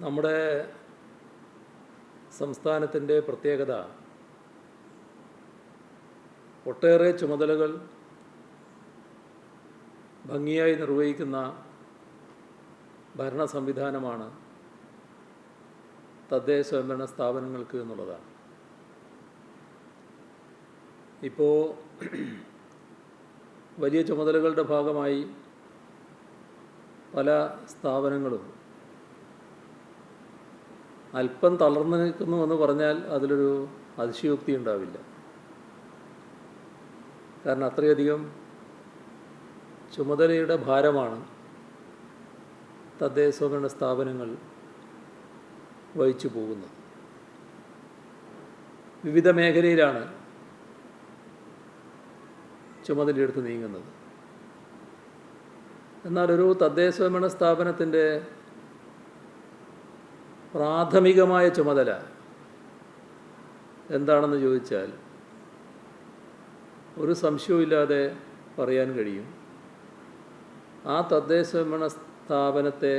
നമ്മുടെ സംസ്ഥാനത്തിന്റെ പ്രത്യേകത ഒട്ടേറെ ചുമതലകൾ ഭംഗിയായി നിർവഹിക്കുന്ന ഭരണ സംവിധാനമാണ് തദ്ദേശ സ്വയംഭരണ സ്ഥാപനങ്ങൾക്ക് എന്നുള്ളതാണ്. ഇപ്പോൾ വലിയ ചുമതലകളുടെ ഭാഗമായി പല സ്ഥാപനങ്ങളും അല്പം തളർന്നു നിൽക്കുന്നു എന്ന് പറഞ്ഞാൽ അതിലൊരു അതിശയോക്തി ഉണ്ടാവില്ല. കാരണം അത്രയധികം ചുമതലയുടെ ഭാരമാണ് തദ്ദേശ സ്വയംഭരണ സ്ഥാപനങ്ങൾ വഹിച്ചു പോകുന്നത്. വിവിധ മേഖലയിലാണ് ചുമതലയെടുത്ത് നീങ്ങുന്നത്. എന്നാൽ ഒരു തദ്ദേശ സ്വയംഭരണ സ്ഥാപനത്തിന്റെ പ്രാഥമികമായ ചുമതല എന്താണെന്ന് ചോദിച്ചാൽ ഒരു സംശയവുമില്ലാതെ പറയാൻ കഴിയും. ആ തദ്ദേശ ഭരണ സ്ഥാപനത്തെ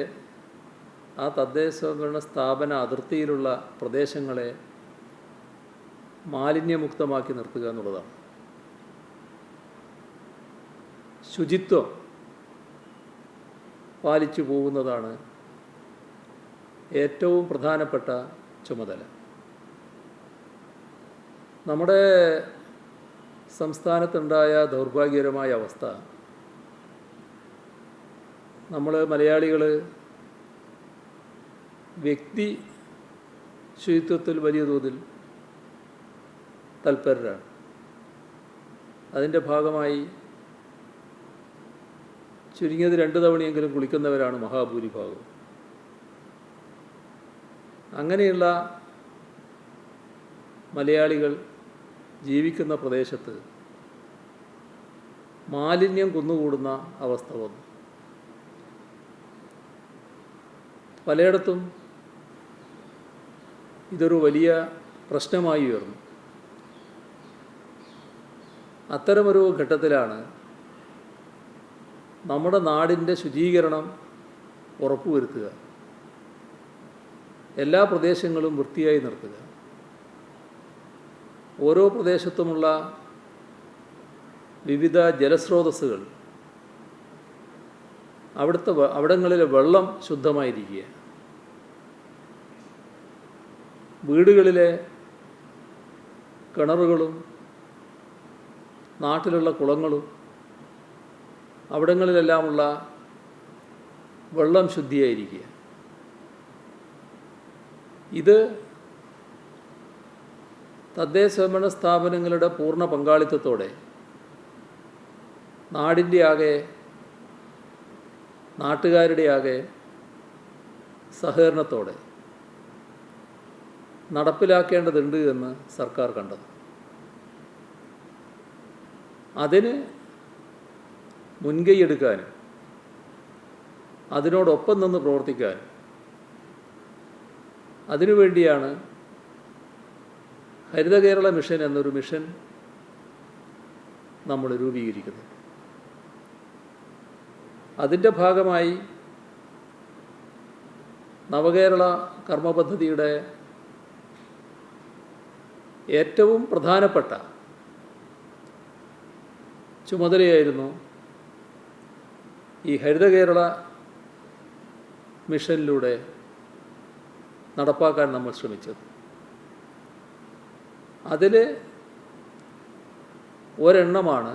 ആ തദ്ദേശ ഭരണ സ്ഥാപന അതിർത്തിയിലുള്ള പ്രദേശങ്ങളെ മാലിന്യമുക്തമാക്കി നിർത്തുക എന്നുള്ളതാണ്. ശുചിത്വം പാലിച്ചു പോകുന്നതാണ് ഏറ്റവും പ്രധാനപ്പെട്ട ചുമതല. നമ്മുടെ സംസ്ഥാനത്തുണ്ടായ ദൗർഭാഗ്യകരമായ അവസ്ഥ. നമ്മൾ മലയാളികൾ വ്യക്തി ശുചിത്വത്തിൽ വലിയ തോതിൽ തൽപരരാണ്. അതിന്റെ ഭാഗമായി ചുരുങ്ങിയത് രണ്ട് തവണയെങ്കിലും കുളിക്കുന്നവരാണ് മഹാഭൂരിഭാഗം അങ്ങനെയുള്ള മലയാളികൾ ജീവിക്കുന്ന പ്രദേശത്ത് മാലിന്യം കുന്നുകൂടുന്ന അവസ്ഥ വന്നു. പലയിടത്തും ഇതൊരു വലിയ പ്രശ്നമായി ഉയർന്നു. അത്തരമൊരു ഘട്ടത്തിലാണ് നമ്മുടെ നാടിന്റെ ശുചീകരണം ഉറപ്പുവരുത്തുക. എല്ലാ പ്രദേശങ്ങളും വൃത്തിയായി നിർത്തുക. ഓരോ പ്രദേശത്തുമുള്ള വിവിധ ജലസ്രോതസ്സുകൾ അവിടുത്തെ അവിടങ്ങളിലെ വെള്ളം ശുദ്ധമായിരിക്കുക. വീടുകളിലെ കിണറുകളും നാട്ടിലുള്ള കുളങ്ങളും അവിടങ്ങളിലെല്ലാമുള്ള വെള്ളം ശുദ്ധിയായിരിക്കുക. ഇത് തദ്ദേശ സ്വയംഭരണ സ്ഥാപനങ്ങളുടെ പൂർണ പങ്കാളിത്തത്തോടെ നാടിന്റെ ആകെ നാട്ടുകാരുടെ ആകെ സഹകരണത്തോടെ നടപ്പിലാക്കേണ്ടതുണ്ട് എന്ന് സർക്കാർ കണ്ടത്. അതിന് മുൻകൈയെടുക്കാനും അതിനോടൊപ്പം നിന്ന് പ്രവർത്തിക്കാനും അതിനുവേണ്ടിയാണ് ഹരിത കേരള മിഷൻ എന്നൊരു മിഷൻ നമ്മൾ രൂപീകരിക്കുന്നത്. അതിന്റെ ഭാഗമായി നവകേരള കർമ്മപദ്ധതിയുടെ ഏറ്റവും പ്രധാനപ്പെട്ട ചുമതലയായിരുന്നു ഈ ഹരിത കേരള മിഷനിലൂടെ നടപ്പാക്കാൻ നമ്മൾ ശ്രമിച്ചത്. അതിൽ ഒരെണ്ണമാണ്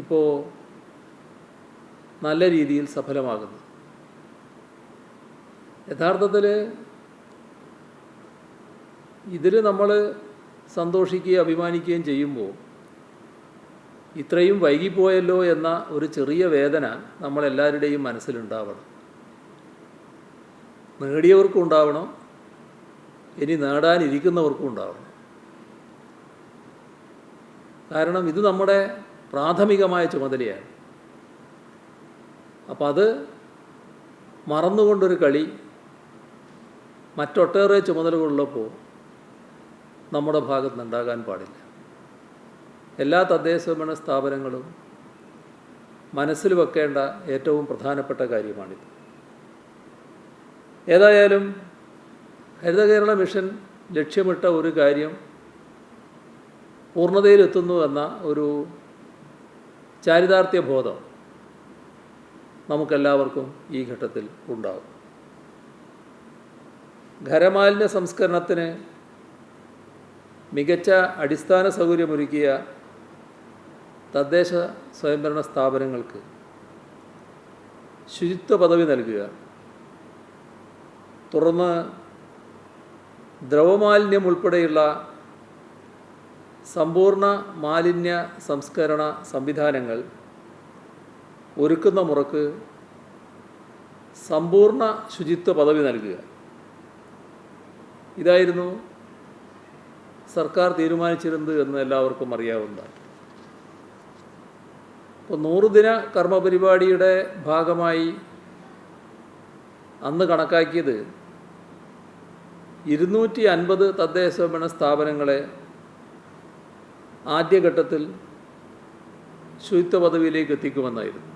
ഇപ്പോൾ നല്ല രീതിയിൽ സഫലമാകുന്നത്. യഥാർത്ഥത്തിൽ ഇതിൽ നമ്മൾ സന്തോഷിക്കുകയും അഭിമാനിക്കുകയും ചെയ്യുമ്പോൾ ഇത്രയും വൈകിപ്പോയല്ലോ എന്ന ഒരു ചെറിയ വേദന നമ്മളെല്ലാവരുടെയും മനസ്സിലുണ്ടാവണം. നേടിയവർക്കും ഉണ്ടാവണം. ഇനി നേടാനിരിക്കുന്നവർക്കും ഉണ്ടാവണം. കാരണം ഇത് നമ്മുടെ പ്രാഥമികമായ ചുമതലയാണ്. അപ്പം അത് മറന്നുകൊണ്ടൊരു കളി മറ്റൊട്ടേറെ ചുമതലകളുള്ളപ്പോൾ നമ്മുടെ ഭാഗത്ത് നിന്നുണ്ടാകാൻ പാടില്ല. എല്ലാ തദ്ദേശ സ്ഥാപനങ്ങളും മനസ്സിൽ വെക്കേണ്ട ഏറ്റവും പ്രധാനപ്പെട്ട കാര്യമാണിത്. ഏതായാലും ഹരിത കേരള മിഷൻ ലക്ഷ്യമിട്ട ഒരു കാര്യം പൂർണതയിലെത്തുന്നു എന്ന ഒരു ചാരിതാർത്ഥ്യ ബോധം നമുക്കെല്ലാവർക്കും ഈ ഘട്ടത്തിൽ ഉണ്ടാകും. ഖരമാലിന്യ സംസ്കരണത്തിന് മികച്ച അടിസ്ഥാന സൗകര്യമൊരുക്കിയ തദ്ദേശ സ്വയംഭരണ സ്ഥാപനങ്ങൾക്ക് ശുചിത്വ പദവി നൽകുക തുടർന്ന് ദ്രവമാലിന്യം ഉൾപ്പെടെയുള്ള സമ്പൂർണ മാലിന്യ സംസ്കരണ സംവിധാനങ്ങൾ ഒരുക്കുന്ന മുറക്ക് സമ്പൂർണ ശുചിത്വ പദവി നൽകുക. ഇതായിരുന്നു സർക്കാർ തീരുമാനിച്ചിരുന്നത് എന്ന് എല്ലാവർക്കും അറിയാവുന്നതാണ്. ഇപ്പോൾ നൂറുദിന കർമ്മ പരിപാടിയുടെ ഭാഗമായി അന്ന് കണക്കാക്കിയത് ഇരുന്നൂറ്റി അൻപത് തദ്ദേശ ഭരണ സ്ഥാപനങ്ങളെ ആദ്യഘട്ടത്തിൽ ശുചിത്വ പദവിയിലേക്ക് എത്തിക്കുമെന്നായിരുന്നു.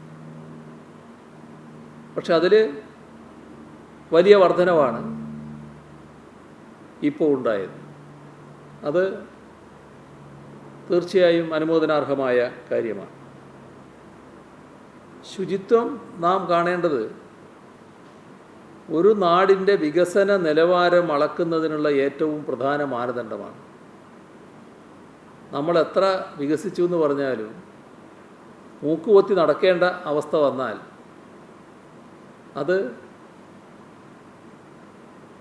പക്ഷെ അതിൽ വലിയ വർധനവാണ് ഇപ്പോൾ ഉണ്ടായത്. അത് തീർച്ചയായും അനുമോദനാർഹമായ കാര്യമാണ്. ശുചിത്വം നാം കാണേണ്ടത് ഒരു നാടിന്റെ വികസന നിലവാരം അളക്കുന്നതിനുള്ള ഏറ്റവും പ്രധാന മാനദണ്ഡമാണ്. നമ്മൾ എത്ര വികസിച്ചു എന്ന് പറഞ്ഞാലും മൂക്കുപൊത്തി നടക്കേണ്ട അവസ്ഥ വന്നാൽ അത്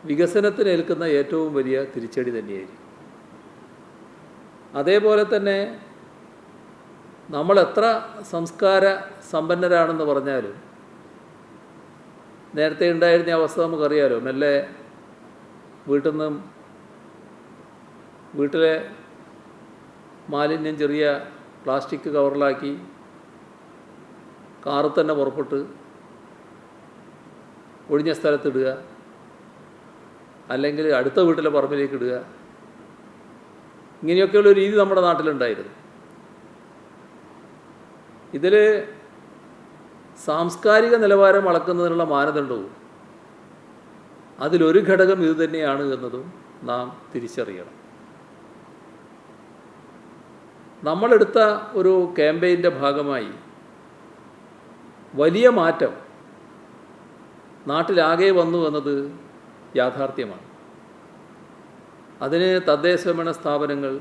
വികസനത്തിന് ഏൽക്കുന്ന ഏറ്റവും വലിയ തിരിച്ചടി തന്നെയായിരിക്കും. അതേപോലെ തന്നെ നമ്മൾ എത്ര സംസ്കാര സമ്പന്നരാണെന്ന് പറഞ്ഞാലും നേരത്തെ ഉണ്ടായിരുന്ന അവസ്ഥ നമുക്കറിയാലോ. മെല്ലെ വീട്ടിൽ നിന്നും വീട്ടിലെ മാലിന്യം ചെറിയ പ്ലാസ്റ്റിക് കവറിലാക്കി കാറിൽ തന്നെ പുറപ്പെട്ട് ഒഴിഞ്ഞ സ്ഥലത്തിടുക അല്ലെങ്കിൽ അടുത്ത വീട്ടിലെ പറമ്പിലേക്ക് ഇടുക. ഇങ്ങനെയൊക്കെയുള്ള രീതി നമ്മുടെ നാട്ടിലുണ്ടായിരുന്നു. ഇതിൽ സാംസ്കാരിക നിലവാരം അളക്കുന്നതിനുള്ള മാനദണ്ഡവും അതിലൊരു ഘടകം ഇത് തന്നെയാണ് എന്നതും നാം തിരിച്ചറിയണം. നമ്മളെടുത്ത ഒരു ക്യാമ്പയിന്റെ ഭാഗമായി വലിയ മാറ്റം നാട്ടിലാകെ വന്നു എന്നത് യാഥാർത്ഥ്യമാണ്. അതിന് തദ്ദേശഭരണ സ്ഥാപനങ്ങൾ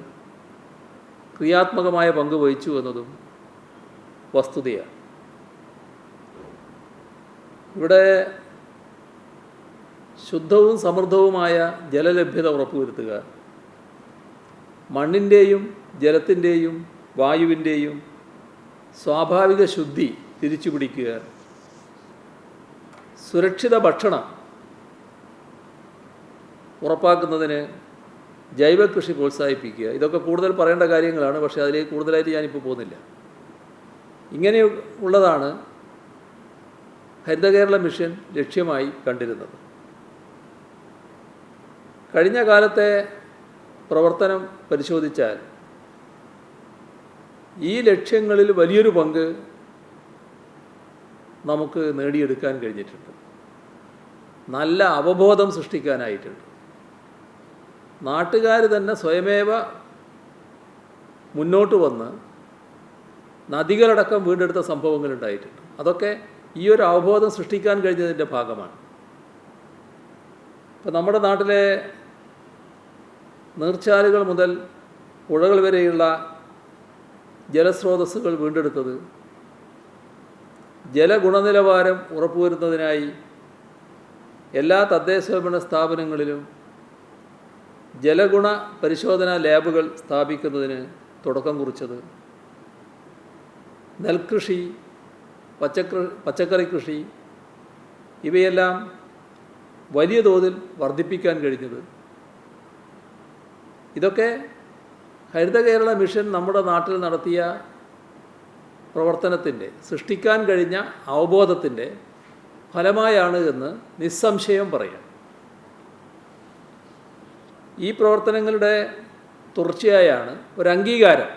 ക്രിയാത്മകമായ പങ്ക് വഹിച്ചു എന്നതും വസ്തുതയാണ്. ഇവിടെ ശുദ്ധവും സമൃദ്ധവുമായ ജലലഭ്യത ഉറപ്പുവരുത്തുക. മണ്ണിന്റെയും ജലത്തിന്റെയും വായുവിന്റെയും സ്വാഭാവിക ശുദ്ധി തിരിച്ചു പിടിക്കുക സുരക്ഷിത ഭക്ഷണം ഉറപ്പാക്കുന്നതിന് ജൈവ കൃഷി പ്രോത്സാഹിപ്പിക്കുക. ഇതൊക്കെ കൂടുതൽ പറയേണ്ട കാര്യങ്ങളാണ് പക്ഷേ അതിലേക്ക് കൂടുതലായിട്ട് ഞാനിപ്പോൾ പോകുന്നില്ല. ഇങ്ങനെ ഉള്ളതാണ് ഹരിത കേരള മിഷൻ ലക്ഷ്യമായി കണ്ടിരുന്നത്. കഴിഞ്ഞ കാലത്തെ പ്രവർത്തനം പരിശോധിച്ചാൽ ഈ ലക്ഷ്യങ്ങളിൽ വലിയൊരു പങ്ക് നമുക്ക് നേടിയെടുക്കാൻ കഴിഞ്ഞിട്ടുണ്ട്. നല്ല അവബോധം സൃഷ്ടിക്കാനായിട്ടുണ്ട്. നാട്ടുകാർ തന്നെ സ്വയമേവ മുന്നോട്ട് വന്ന് നദികളടക്കം വീണ്ടെടുത്ത സംഭവങ്ങളുണ്ടായിട്ടുണ്ട്. അതൊക്കെ ഈ ഒരു അവബോധം സൃഷ്ടിക്കാൻ കഴിഞ്ഞതിന്റെ ഭാഗമാണ്. ഇപ്പം നമ്മുടെ നാട്ടിലെ നീർച്ചാലുകൾ മുതൽ പുഴകൾ വരെയുള്ള ജലസ്രോതസ്സുകൾ വീണ്ടെടുത്തത് ജലഗുണനിലവാരം ഉറപ്പുവരുത്തുന്നതിനായി എല്ലാ തദ്ദേശ തദ്ദേശഭരണ സ്ഥാപനങ്ങളിലും ജലഗുണ പരിശോധനാ ലാബുകൾ സ്ഥാപിക്കുന്നതിന് തുടക്കം കുറിച്ചത് നെൽകൃഷി പച്ചക്കറി പച്ചക്കറി കൃഷി ഇവയെല്ലാം വലിയ തോതിൽ വർദ്ധിപ്പിക്കാൻ കഴിഞ്ഞത്. ഇതൊക്കെ ഹരിത കേരള മിഷൻ നമ്മുടെ നാട്ടിൽ നടത്തിയ പ്രവർത്തനത്തിന്റെ സൃഷ്ടിക്കാൻ കഴിഞ്ഞ അവബോധത്തിന്റെ ഫലമായാണ് എന്ന് നിസ്സംശയം പറയാം. ഈ പ്രവർത്തനങ്ങളുടെ തുടർച്ചയായാണ് ഒരു അംഗീകാരം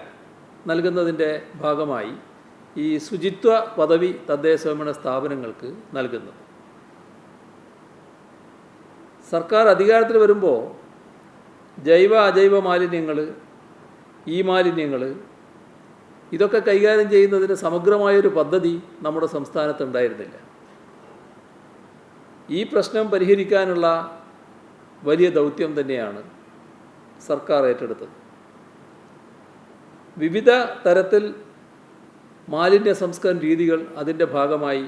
നൽകുന്നതിന്റെ ഭാഗമായി ഈ ശുചിത്വ പദവി തദ്ദേശഭരണ സ്ഥാപനങ്ങൾക്ക് നൽകുന്നത് സർക്കാർ അധികാരത്തിൽ വരുമ്പോൾ ജൈവ അജൈവ മാലിന്യങ്ങൾ ഈ മാലിന്യങ്ങൾ ഇതൊക്കെ കൈകാര്യം ചെയ്യുന്നതിന് സമഗ്രമായൊരു പദ്ധതി നമ്മുടെ സംസ്ഥാനത്ത് ഉണ്ടായിരുന്നില്ല ഈ പ്രശ്നം പരിഹരിക്കാനുള്ള വലിയ ദൗത്യം തന്നെയാണ് സർക്കാർ ഏറ്റെടുത്തത്. വിവിധ തരത്തിൽ മാലിന്യ സംസ്കരണ രീതികൾ അതിന്റെ ഭാഗമായി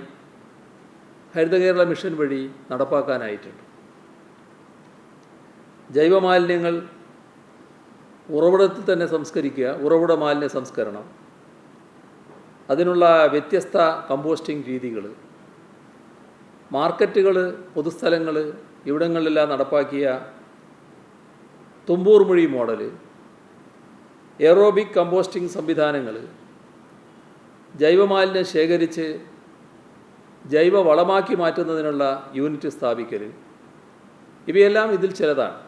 ഹരിത കേരള മിഷൻ വഴി നടപ്പാക്കാനായിട്ടുണ്ട്. ജൈവമാലിന്യങ്ങൾ ഉറവിടത്തിൽ തന്നെ സംസ്കരിക്കുക ഉറവിട മാലിന്യ സംസ്കരണം. അതിനുള്ള വ്യത്യസ്ത കമ്പോസ്റ്റിംഗ് രീതികൾ മാർക്കറ്റുകൾ പൊതുസ്ഥലങ്ങൾ ഇവിടങ്ങളിലെല്ലാം നടപ്പാക്കിയ തുമ്പൂർ മൊഴി മോഡൽ എയറോബിക് കമ്പോസ്റ്റിംഗ് സംവിധാനങ്ങൾ ജൈവമാലിന്യം ശേഖരിച്ച് ജൈവ വളമാക്കി മാറ്റുന്നതിനുള്ള യൂണിറ്റ് സ്ഥാപിക്കൽ. ഇവയെല്ലാം ഇതിൽ ചിലതാണ്.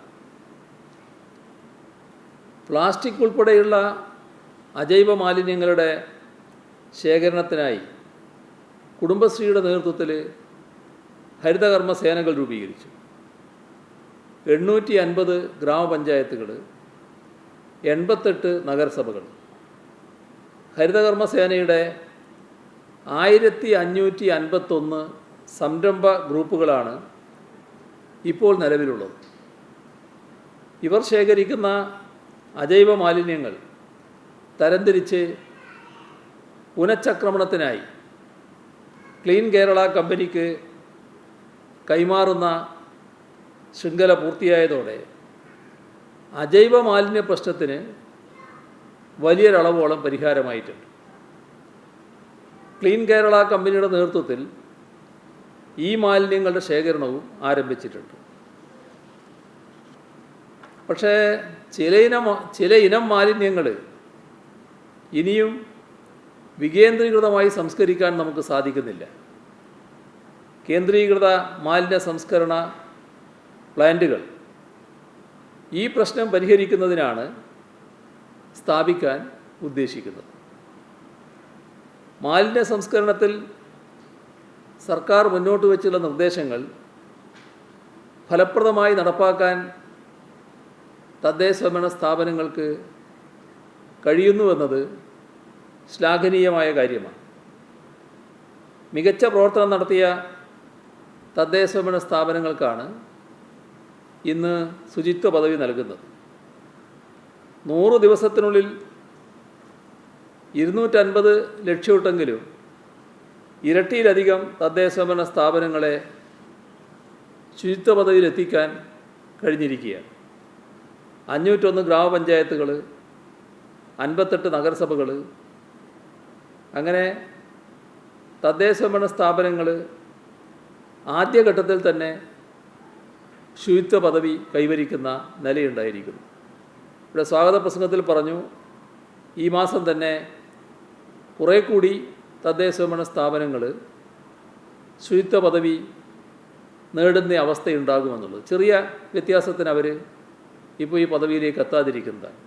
പ്ലാസ്റ്റിക് ഉൾപ്പെടെയുള്ള അജൈവ മാലിന്യങ്ങളുടെ ശേഖരണത്തിനായി കുടുംബശ്രീയുടെ നേതൃത്വത്തിൽ ഹരിതകർമ്മ സേനകൾ രൂപീകരിച്ചു. എണ്ണൂറ്റി അൻപത് ഗ്രാമപഞ്ചായത്തുകൾ എൺപത്തെട്ട് നഗരസഭകൾ. ഹരിതകർമ്മ സേനയുടെ ആയിരത്തി അഞ്ഞൂറ്റി അൻപത്തൊന്ന് സംരംഭ ഗ്രൂപ്പുകളാണ് ഇപ്പോൾ നിലവിലുള്ളത്. ഇവർ ശേഖരിക്കുന്ന അജൈവ മാലിന്യങ്ങൾ തരംതിരിച്ച് പുനഃചക്രമണത്തിനായി ക്ലീൻ കേരള കമ്പനിക്ക് കൈമാറുന്ന ശൃംഖല പൂർത്തിയായതോടെ അജൈവ മാലിന്യ പ്രശ്നത്തിന് വലിയൊരളവോളം പരിഹാരമായിട്ടുണ്ട്. ക്ലീൻ കേരള കമ്പനിയുടെ നേതൃത്വത്തിൽ ഈ മാലിന്യങ്ങളുടെ ശേഖരണവും ആരംഭിച്ചിട്ടുണ്ട്. പക്ഷേ ചില ഇനം ചില ഇനം മാലിന്യങ്ങൾ ഇനിയും വികേന്ദ്രീകൃതമായി സംസ്കരിക്കാൻ നമുക്ക് സാധിക്കുന്നില്ല. കേന്ദ്രീകൃത മാലിന്യ സംസ്കരണ പ്ലാന്റുകൾ ഈ പ്രശ്നം പരിഹരിക്കുന്നതിനാണ് സ്ഥാപിക്കാൻ ഉദ്ദേശിക്കുന്നത് മാലിന്യ സംസ്കരണത്തിൽ സർക്കാർ മുന്നോട്ട് വച്ചുള്ള നിർദ്ദേശങ്ങൾ ഫലപ്രദമായി നടപ്പാക്കാൻ തദ്ദേശ തദ്ദേശഭരണ സ്ഥാപനങ്ങൾക്ക് കഴിയുന്നുവെന്നത് ശ്ലാഘനീയമായ കാര്യമാണ്. മികച്ച പ്രവർത്തനം നടത്തിയ തദ്ദേശ തദ്ദേശഭരണ സ്ഥാപനങ്ങൾക്കാണ് ഇന്ന് ശുചിത്വ പദവി നൽകുന്നത്. നൂറ് ദിവസത്തിനുള്ളിൽ ഇരുന്നൂറ്റൻപത് ലക്ഷ്യമിട്ടെങ്കിലും ഇരട്ടിയിലധികം തദ്ദേശഭരണ സ്ഥാപനങ്ങളെ ശുചിത്വ പദവിയിൽ എത്തിക്കാൻ കഴിഞ്ഞിരിക്കുകയാണ്. അഞ്ഞൂറ്റൊന്ന് ഗ്രാമപഞ്ചായത്തുകൾ അൻപത്തെട്ട് നഗരസഭകൾ അങ്ങനെ തദ്ദേശ തദ്ദേശഭരണ സ്ഥാപനങ്ങൾ ആദ്യഘട്ടത്തിൽ തന്നെ ശുചിത്വ പദവി കൈവരിക്കുന്ന നിലയുണ്ടായിരിക്കുന്നു. ഇവിടെ സ്വാഗത പ്രസംഗത്തിൽ പറഞ്ഞു ഈ മാസം തന്നെ കുറേ കൂടി തദ്ദേശഭരണ സ്ഥാപനങ്ങൾ ശുചിത്വ പദവി നേടുന്ന അവസ്ഥയുണ്ടാകുമെന്നുള്ളത്. ചെറിയ വ്യത്യാസത്തിന് അവർ ഇപ്പോൾ ഈ പദവിയിലേക്ക് എത്താതിരിക്കുന്നതാണ്.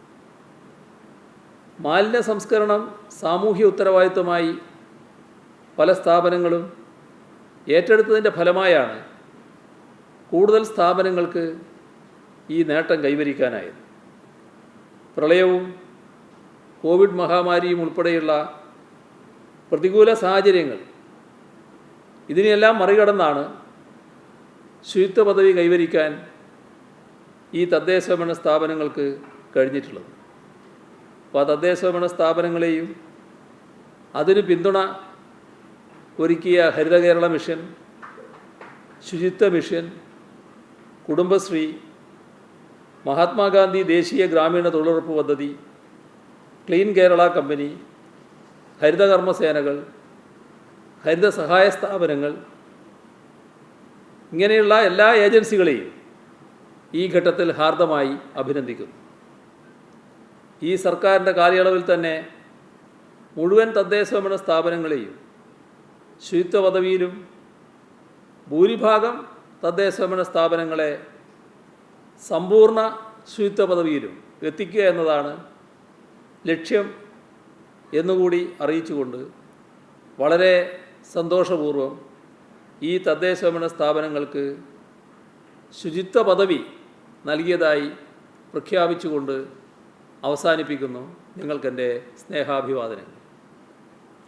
മാലിന്യ സംസ്കരണം സാമൂഹ്യ ഉത്തരവാദിത്വമായി പല സ്ഥാപനങ്ങളും ഏറ്റെടുത്തതിന്റെ ഫലമായാണ് കൂടുതൽ സ്ഥാപനങ്ങൾക്ക് ഈ നേട്ടം കൈവരിക്കാനായത്. പ്രളയവും കോവിഡ് മഹാമാരിയും ഉൾപ്പെടെയുള്ള പ്രതികൂല സാഹചര്യങ്ങൾ ഇതിനെല്ലാം മറികടന്നാണ് ശുചിത്വ പദവി കൈവരിക്കാൻ ഈ തദ്ദേശ തദ്ദേശഭരണ സ്ഥാപനങ്ങൾക്ക് കഴിഞ്ഞിട്ടുള്ളത്. അപ്പോൾ ആ തദ്ദേശഭരണ സ്ഥാപനങ്ങളെയും അതിന് പിന്തുണ ഒരുക്കിയ ഹരിത കേരള മിഷൻ ശുചിത്വ മിഷൻ കുടുംബശ്രീ മഹാത്മാഗാന്ധി ദേശീയ ഗ്രാമീണ തൊഴിലുറപ്പ് പദ്ധതി ക്ലീൻ കേരള കമ്പനി ഹരിതകർമ്മസേനകൾ ഹരിത സഹായ സ്ഥാപനങ്ങൾ ഇങ്ങനെയുള്ള എല്ലാ ഏജൻസികളെയും ഈ ഘട്ടത്തിൽ ഹാർദമായി അഭിനന്ദിക്കുന്നു. ഈ സർക്കാരിന്റെ കാലയളവിൽ തന്നെ മുഴുവൻ തദ്ദേശ തദ്ദേശഭരണ സ്ഥാപനങ്ങളെയും ശുചിത്വ പദവിയിലും ഭൂരിഭാഗം തദ്ദേശ തദ്ദേശഭരണ സ്ഥാപനങ്ങളെ സമ്പൂർണ ശുചിത്വ പദവിയിലും എത്തിക്കുക എന്നതാണ് ലക്ഷ്യം എന്നുകൂടി അറിയിച്ചുകൊണ്ട് വളരെ സന്തോഷപൂർവം ഈ തദ്ദേശഭരണ സ്ഥാപനങ്ങൾക്ക് ശുചിത്വ പദവി നൽകിയതായി പ്രഖ്യാപിച്ചുകൊണ്ട് അവസാനിപ്പിക്കുന്നു. നിങ്ങൾക്കെന്റെ സ്നേഹാഭിവാദനങ്ങൾ.